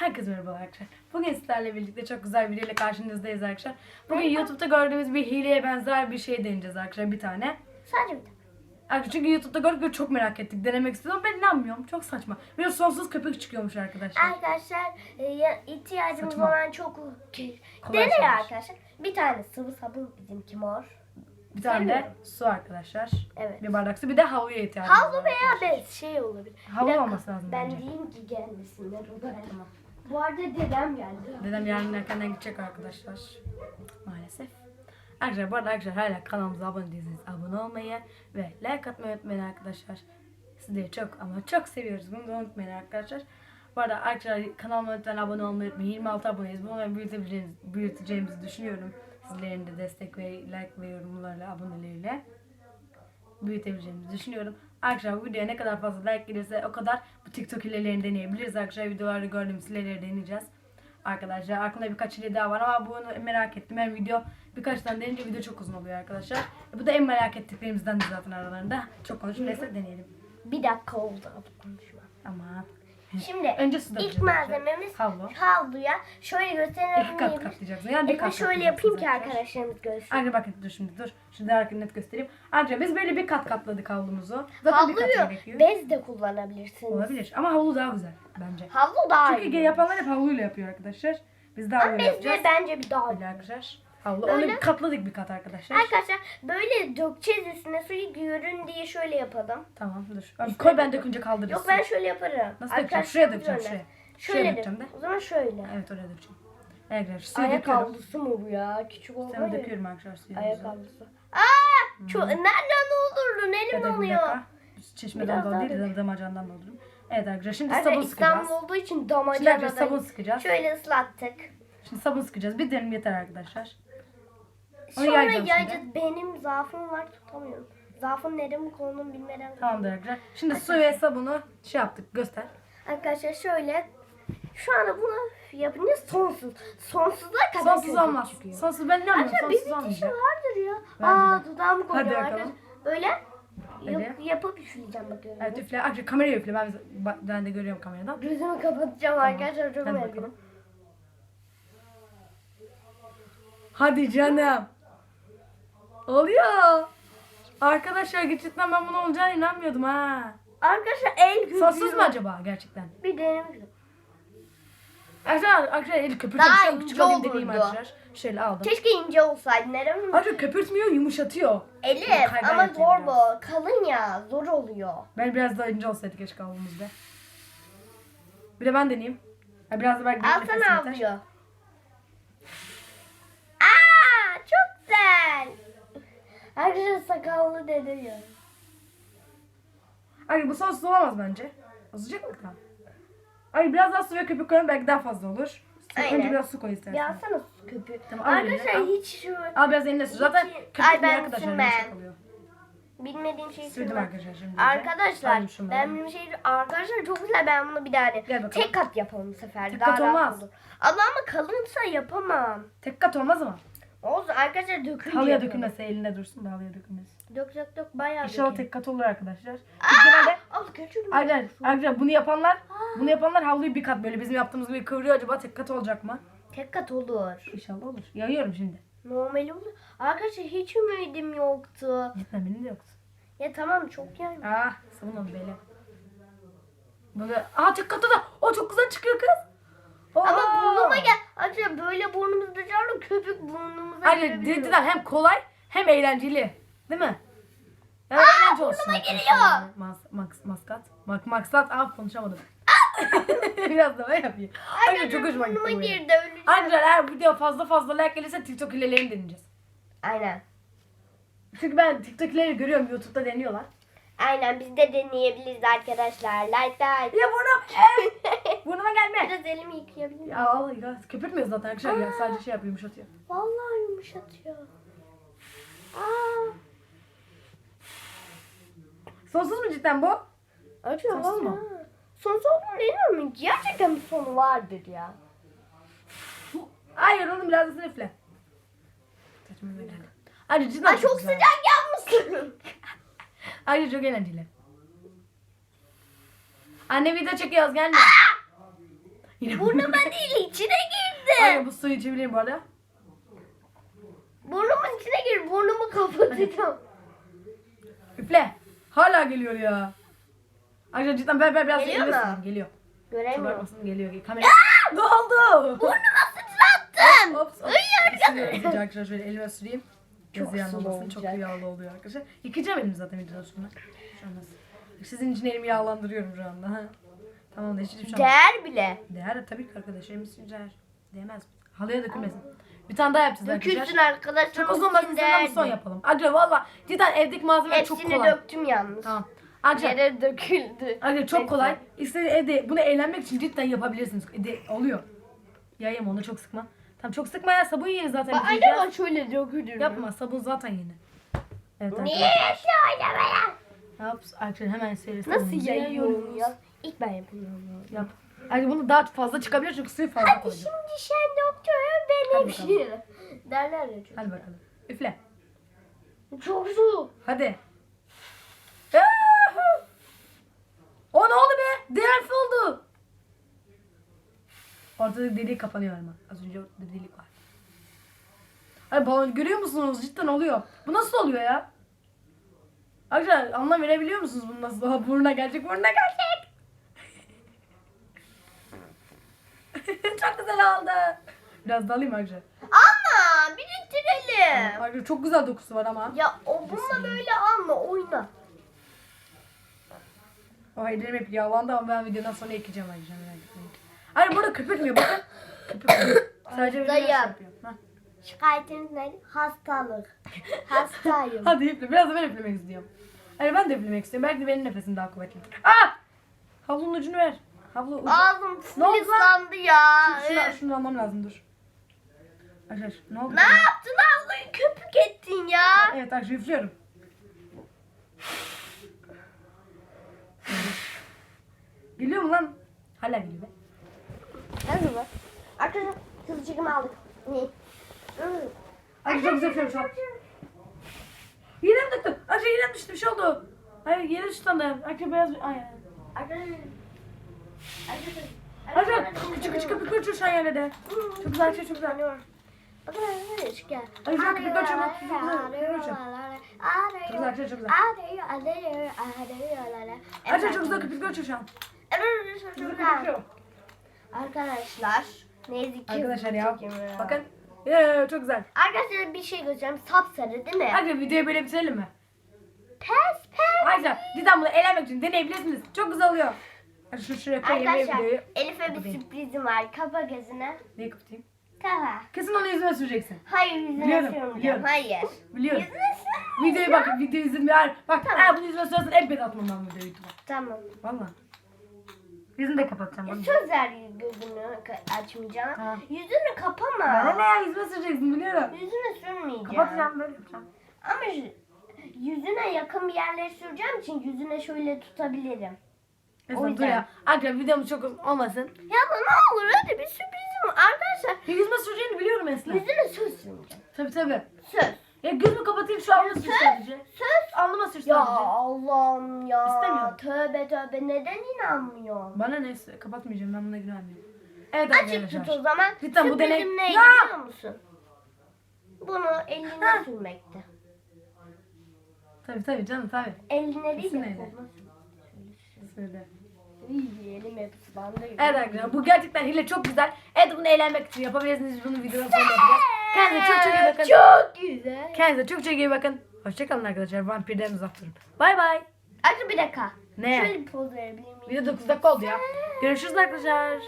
Herkese merhaba arkadaşlar. Bugün sizlerle birlikte çok güzel bir videoyla karşınızdayız arkadaşlar. Bugün YouTube'da gördüğümüz bir hileye benzer bir şey deneyeceğiz arkadaşlar bir tane. Sadece bir tane. Arkadaşlar çünkü YouTube'da gördük ve çok merak ettik. Denemek istedim ama ben inanmıyorum. Çok saçma. Bir de sonsuz köpük çıkıyormuş arkadaşlar. Arkadaşlar e, ya- ihtiyacımız Saçma. olan çok Kolay deney şeyler. arkadaşlar. Bir tane sıvı sabun bizimki mor. Bir tane de su arkadaşlar. Evet. Bir bardak su. Bir de havluya ihtiyacımız var. Havlu veya bez şey olabilir. Havlu Bir dakika, olması lazım Ben bence. diyeyim ki gelmesinler o da tamam. Bu arada dedem geldi. Dedem yarın erkenden gidecek arkadaşlar. Maalesef. Arkadaşlar bu arada arkadaşlar hala kanalımıza abone değilseniz abone olmayı ve like atmayı unutmayın arkadaşlar. Sizleri çok ama çok seviyoruz. Bunu da unutmayın arkadaşlar. Bu arada arkadaşlar kanalıma lütfen abone olmayı unutmayın. 26 aboneyiz. Bunu büyütebileceğimiz, büyüteceğimizi düşünüyorum. Sizlerin de destek ve like ve yorumlarla, aboneleriyle büyütebileceğimizi düşünüyorum. Arkadaşlar bu videoya ne kadar fazla like gelirse o kadar bu TikTok hilelerini deneyebiliriz. Arkadaşlar videolarda gördüğümüz hileleri deneyeceğiz. Arkadaşlar aklımda birkaç hile daha var ama bunu merak ettim. Hem video birkaç tane denince video çok uzun oluyor arkadaşlar. E, Bu da en merak ettiklerimizden de zaten aralarında. Çok konuşup neyse deneyelim. Bir dakika oldu konuşma. Ama Şimdi Önce ilk malzememiz Havlu. havluya şöyle gösterelim. kat katlayacaksın. Yani bir kat şöyle yapayım ki arkadaşlar. arkadaşlarımız görsün. Arkadaşlar bakın dur şimdi dur. Şimdi daha net göstereyim. Arkadaşlar biz böyle bir kat katladık havlumuzu. Zaten bir kat Havluyu gerekiyor. bez de kullanabilirsiniz. Olabilir ama havlu daha güzel bence. Havlu daha Çünkü iyi. yapanlar hep havluyla yapıyor arkadaşlar. Biz de Ama bez yapacağız. bence bir daha iyi. Böyle arkadaşlar. Havlu. Böyle. Onu katladık bir kat arkadaşlar. Arkadaşlar böyle dökeceğiz üstüne suyu görün diye şöyle yapalım. Tamam dur. Abi, koy ben dökünce kaldırırsın. Yok ben şöyle yaparım. Nasıl dökeceğim? Şuraya dökeceğim şöyle. şuraya. Şöyle, dök. dökeceğim de. O zaman şöyle. Evet oraya dökeceğim. Evet arkadaşlar suyu Ayak döküyorum. havlusu mu bu ya? Küçük olmuyor. döküyorum arkadaşlar suyu. Ayak havlusu. Aa! Çok, nereden doldurdun? Elim Evet, donuyor. Çeşmeden dolayı değil dök. damacandan doldururum. Evet arkadaşlar şimdi Arkadaşlar sabun sıkacağız. İstanbul olduğu için damacana sabun sıkacağız. Şöyle ıslattık. Şimdi sabun sıkacağız. Bir derim yeter arkadaşlar. Onu Sonra yayacağım yayacağız. şimdi. Benim zaafım var tutamıyorum. Zaafın nereye konduğunu bilmeden. Tamamdır arkadaşlar. Şimdi su ve sabunu şey yaptık. Göster. Arkadaşlar şöyle şu anda bunu yapınca sonsuz. Sonsuza kadar Sonsuz köpük olmaz. çıkıyor. Sonsuz ben inanmıyorum. Arkadaşlar Sonsuz bitişi olmayacak. vardır ya. Bence Aa dudağımı Hadi koyacağım bakalım. arkadaşlar. Böyle Öyle. yap, yapıp üfleyeceğim bakıyorum. Evet üfle. Arkadaşlar kamerayı üfle. Ben, ben de görüyorum kameradan. Gözümü kapatacağım arkadaşlar çok Hadi merak bakalım. ediyorum. Hadi canım. Oluyor. Arkadaşlar gerçekten ben bunu olacağına inanmıyordum ha. Arkadaşlar el gücü. Sonsuz mu acaba gerçekten? Bir denemek Arkadaşlar, arkadaşlar el köpürtüyor. Daha ince olurdu. arkadaşlar. Şöyle aldım. Keşke ince olsaydı. Neden mi? Arkadaşlar köpürtmüyor yumuşatıyor. Elif ama zor bu. Kalın ya zor oluyor. Ben biraz daha ince olsaydı keşke havlumuzda. Bir de ben deneyeyim. Ha, biraz da belki Al nefesim Arkadaşlar sakallı dede ya. Ay bu sonsuz olamaz bence. Azıcık mı kaldı? Ay biraz daha su ve köpük koyalım belki daha fazla olur. Aynen. Önce biraz su koy istersen. Ya alsana su köpüğü. Tamam, al eline, Arkadaşlar al. hiç şu Al biraz eline sür. Zaten Hiç- köpük Ay, ne ben arkadaşlar sürmem. yumuşak oluyor. bilmediğim şeyi Sürdüm söyleyeyim. arkadaşlar şimdi. Arkadaşlar Alayım şunları. ben bir şey arkadaşlar çok güzel ben bunu bir daha Gel bakalım. tek kat yapalım bu sefer. Tek daha kat rahat olmaz. olur. Ama ama kalınsa yapamam. Tek kat olmaz ama. Olsun arkadaşlar dökünce Halıya yapalım. dökülmese eline dursun da halıya dökülmesin. Dök dök dök bayağı İnşallah dökeyim. tek kat olur arkadaşlar. Çünkü genelde Al küçük Arkadaşlar, arkadaşlar bunu yapanlar bunu yapanlar havluyu bir kat böyle bizim yaptığımız gibi kıvırıyor acaba tek kat olacak mı? Tek kat olur. İnşallah olur. Yayıyorum şimdi. Normali olur. Arkadaşlar hiç ümidim yoktu. Cidden benim de yoktu. Ya tamam çok yani. Ah sabun oldu böyle. Böyle aa tek katı da. O çok güzel çıkıyor kız. Oo. Ama burnuma gel. Arkadaşlar böyle burnumuzda canlı köpük burnumuza Hayır girebiliyor. cidden hem kolay hem eğlenceli. Değil mi? Ya eğlence olsun. burnuma arkadaşlar. geliyor. Mas, max, maskat. Mak, maksat. Ah konuşamadım. Biraz daha yapayım. Hayır çok hoşuma gitti. Burnuma bu ya. girdi öleceğim. Arkadaşlar eğer bu video fazla fazla like gelirse TikTok hilelerini deneyeceğiz. Aynen. Çünkü ben TikTok hileleri görüyorum YouTube'da deniyorlar. Aynen biz de deneyebiliriz arkadaşlar. Like like. Ya burnum. Eh, Burnuma gelme. Biraz elimi yıkayabilir miyim? Ya Allah ya köpürtmüyor zaten arkadaşlar ya sadece şey yapıyor yumuşatıyor. Vallahi yumuşatıyor. Aa. Sonsuz mu cidden bu? Acıyor Sonsuz mu? Sonsuz olduğunu deniyor mu? Gerçekten bir sonu vardır ya. Hayır onun biraz da. Saçma böyle. Ayrıca cidden Ay çok güzel. sıcak yapmışsın. Ayrıca çok eğlenceli. Anne video çekiyoruz gelme. Yine Burnuma değil içine girdi. Aynen bu suyu içebilirim bu arada. Burnumun içine gir. Burnumu kapatacağım. Üfle. Hala geliyor ya. Arkadaşlar cidden ben, ben biraz Geliyor mu? süreyim. Geliyor. Göremiyorum. Kabarmasın geliyor. Kamera. ne oldu? Burnuma sıçrattım. Ops, ops. Arkadaşlar. Sıcak şöyle elime süreyim. Çok sulu olmasın. Çok olacak. yağlı oluyor arkadaşlar. Yıkayacağım elimi zaten videodan sonra. Şu an nasıl? Sizin için elimi yağlandırıyorum şu anda. Ha. Tamam da hiç hiçbir şey olmaz. Değer bile. Değer tabii ki arkadaşlar. Elimiz sıcak. Değmez. Halıya dökülmesin. Bir tane daha yapacağız Dökülsün arkadaşlar. arkadaşlar. Çok uzun. Senden bir son yapalım. Arkadaşlar valla cidden evdeki malzemeler çok Hepsini kolay. döktüm yalnız. Tamam. Arkadaşlar Yere döküldü. Arkadaşlar çok kolay. İstediğiniz evde bunu eğlenmek için cidden yapabilirsiniz. De, oluyor. Yayayım onu çok sıkma. Tamam çok sıkma ya sabun yeni zaten Bak bitireceğiz. acaba şöyle dökülür. Yapma sabun zaten yeni. Evet Niye şöyle böyle? Yap, arkadaşlar hemen serisi. Nasıl yayıyorum ya? İlk ben yapıyorum. Yap. Arkadaşlar bunu daha fazla çıkabilir çünkü suyu fazla Hadi koydum. şimdi sen doktorun Hadi bakalım. şey. Derler ya çok. Hadi bakalım. Üfle. Çok su. Hadi. O ne oldu be? DNF oldu. Ortada delik kapanıyor ama. Az önce ortada delik var. Ay balon görüyor musunuz? Cidden oluyor. Bu nasıl oluyor ya? Arkadaşlar anlam verebiliyor musunuz bunu nasıl? Aha, burnuna gelecek, burnuna gelecek. çok güzel oldu. Biraz da alayım arkadaşlar. Ama biriktirelim. Arkadaşlar çok güzel dokusu var ama. Ya o bununla böyle alma oyna. O ellerim hep yağlandı ama ben videodan sonra ekeceğim arkadaşlar. Hayır burada köpürtmüyor bakın. Köpürtmüyor. Sadece videoda şey Dayı. yapıyor. Hah. Şikayetiniz neydi? Hastalık. Hastayım. Hadi üfle. Biraz da ben üflemek istiyorum. Hayır ben de üflemek istiyorum. Belki de benim nefesim daha kuvvetli. Aa! Havlunun ucunu ver. Havlu ucu. Ağzım Ne oldu lan? ıslandı ya. Şunu, şunu almam lazım dur. Arkadaşlar ne oldu? Ne yaptın ablayı köpük ettin ya. Evet arkadaşlar üflüyorum. Geliyor mu lan? Hala geliyor be. Nerede bu? Arkadaşlar hızlı çekim aldık. Ne? Ay çok güzel şu an. Yine mi döktüm? Arkadaşlar yine mi düştü bir şey oldu. Hayır yere düştü sandım. Arkadaşlar beyaz bir... Ay. Arkadaşlar. Arkadaşlar küçük küçük köpükler uçuyor şu an yerlerde. Çok güzel arkadaşlar çok güzel. Bakın arkadaşlar şu gel. Ay, güzel uçuyor. Çok güzel uçuyor. Çok güzel arkadaşlar çok güzel. Arkadaşlar çok güzel köpükler uçuyor şu an. Çok güzel uçuyor. Arkadaşlar ne yazık ki Arkadaşlar ya. çekemiyorum. Bakın. Ee, çok güzel. Arkadaşlar bir şey göstereceğim. Sapsarı değil mi? Arkadaşlar videoyu böyle bitirelim mi? Pes pes. Arkadaşlar cidden bunu eğlenmek için deneyebilirsiniz. Çok güzel oluyor. Hadi şu şuraya koyayım Arkadaşlar videoyu. Elif'e bir Kapatayım. sürprizim var. Kapa gözüne. Neyi kapatayım? Kapa. Kesin onu yüzüme süreceksin. Hayır yüzüne Biliyorum, biliyorum. Hayır. Biliyorum. Yüzüne sürmeyeceğim. Videoyu bak, videoyu izledim. Eğer, bak Tamam. eğer bunu yüzüme sürersen elbet atmam ben videoyu YouTube'a. Tamam. Valla. Yüzünü de kapatacağım. Onu. Söz ver gözünü açmayacağım. Ha. Yüzünü kapama. Bana ne ya yüzüme süreceksin biliyorum. Yüzüne sürmeyeceğim. Kapatacağım böyle yapacağım. Ama yüzüne yakın bir yerlere süreceğim için yüzüne şöyle tutabilirim. Neyse O dur yüzden. ya. Arkadaşlar videomuz çok uzun olmasın. Ya da ne olur hadi bir sürprizim var. Arkadaşlar Ya yüzüme süreceğini biliyorum Esra. yüzüne söz sürmeyeceğim. Tabii tabii. Söz. Ya gözümü kapatayım şu alnıma Söz. sadece. Söz. Alnıma sür Ya sadece. Allah'ım ya. İstemiyorum. Tövbe tövbe neden inanmıyor? Bana neyse kapatmayacağım ben buna güvenmiyorum. Evet Açık tut arkadaşlar. o zaman. Cidden bu Sürprizim deney- neydi Ya! biliyor musun? Bunu eline Ha. sürmekti. Tabii tabii canım tabii. Eline değil Kesin de öyle. koluna Söyle. İyi elim hep ıslandı. Evet arkadaşlar bu gerçekten hile çok güzel. Evet bunu eğlenmek için yapabilirsiniz. Bunu videodan sonra yapacağız. Kendinize çok çok iyi bakın. Çok güzel. Kendinize çok çok iyi bakın. Hoşçakalın arkadaşlar. Vampirden uzak durun. Bay bay. Arkadaşlar bir dakika. Ne? Şöyle bir poz verebilir miyim? Video 9 dakika oldu ya. Görüşürüz arkadaşlar.